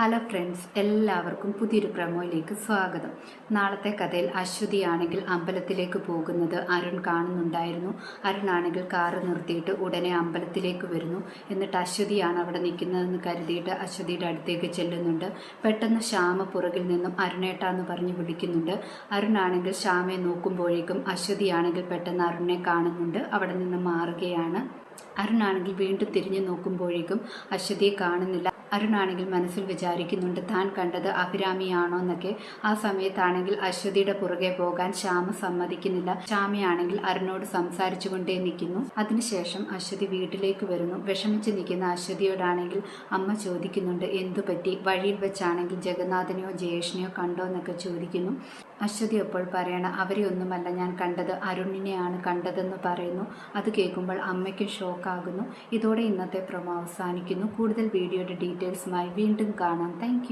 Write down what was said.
Hello friends എല്ലാവർക്കും പുതിയൊരു പ്രമോയിലേക്ക് സ്വാഗതം. നാളത്തെ കഥയിൽ അശ്വതിയാണെങ്കിൽ അമ്പലത്തിലേക്ക് പോകുന്നത് അരുൺ കാണുന്നുണ്ടായിരുന്നു. അരുണാണെങ്കിൽ കാറ് നിർത്തിയിട്ട് ഉടനെ അമ്പലത്തിലേക്ക് വരുന്നു. എന്നിട്ട് അശ്വതിയാണ് അവിടെ നിൽക്കുന്നതെന്ന് കരുതിയിട്ട് അശ്വതിയുടെ അടുത്തേക്ക് ചെല്ലുന്നുണ്ട്. പെട്ടെന്ന് ശ്യാമ പുറകിൽ നിന്നും അരുണേട്ടാന്ന് പറഞ്ഞ് വിളിക്കുന്നുണ്ട്. അരുണാണെങ്കിൽ ശ്യാമയെ നോക്കുമ്പോഴേക്കും അശ്വതിയാണെങ്കിൽ പെട്ടെന്ന് അരുണിനെ കാണുന്നുണ്ട്. അവിടെ നിന്ന് മാറുകയാണ്. അരുണാണെങ്കിൽ വീണ്ടും തിരിഞ്ഞു നോക്കുമ്പോഴേക്കും അശ്വതിയെ കാണുന്നില്ല. അരുണാണെങ്കിൽ മനസ്സിൽ വിചാരിക്കുന്നുണ്ട് താൻ കണ്ടത് അഭിരാമിയാണോ എന്നൊക്കെ. ആ സമയത്താണെങ്കിൽ അശ്വതിയുടെ പുറകെ പോകാൻ ശ്യാമ സമ്മതിക്കുന്നില്ല. ശ്യാമയാണെങ്കിൽ അരുണോട് സംസാരിച്ചു കൊണ്ടേ നിൽക്കുന്നു. അതിനുശേഷം അശ്വതി വീട്ടിലേക്ക് വരുന്നു. വിഷമിച്ച് നിൽക്കുന്ന അശ്വതിയോടാണെങ്കിൽ അമ്മ ചോദിക്കുന്നുണ്ട് എന്തു പറ്റി? വഴിയിൽ വെച്ചാണെങ്കിൽ ജഗന്നാഥനെയോ ജയേഷിനെയോ കണ്ടോ എന്നൊക്കെ ചോദിക്കുന്നു. അശ്വതി അപ്പോൾ പറയണ അവരെ ഒന്നുമല്ല ഞാൻ കണ്ടത് അരുണിനെയാണ് കണ്ടതെന്ന് പറയുന്നു. അത് കേൾക്കുമ്പോൾ അമ്മയ്ക്കും ഷോക്കാകുന്നു. ഇതോടെ ഇന്നത്തെ പ്രൊമോ അവസാനിക്കുന്നു. കൂടുതൽ വീഡിയോയുടെ ഡീറ്റെയിൽസുമായി വീണ്ടും കാണാം. താങ്ക്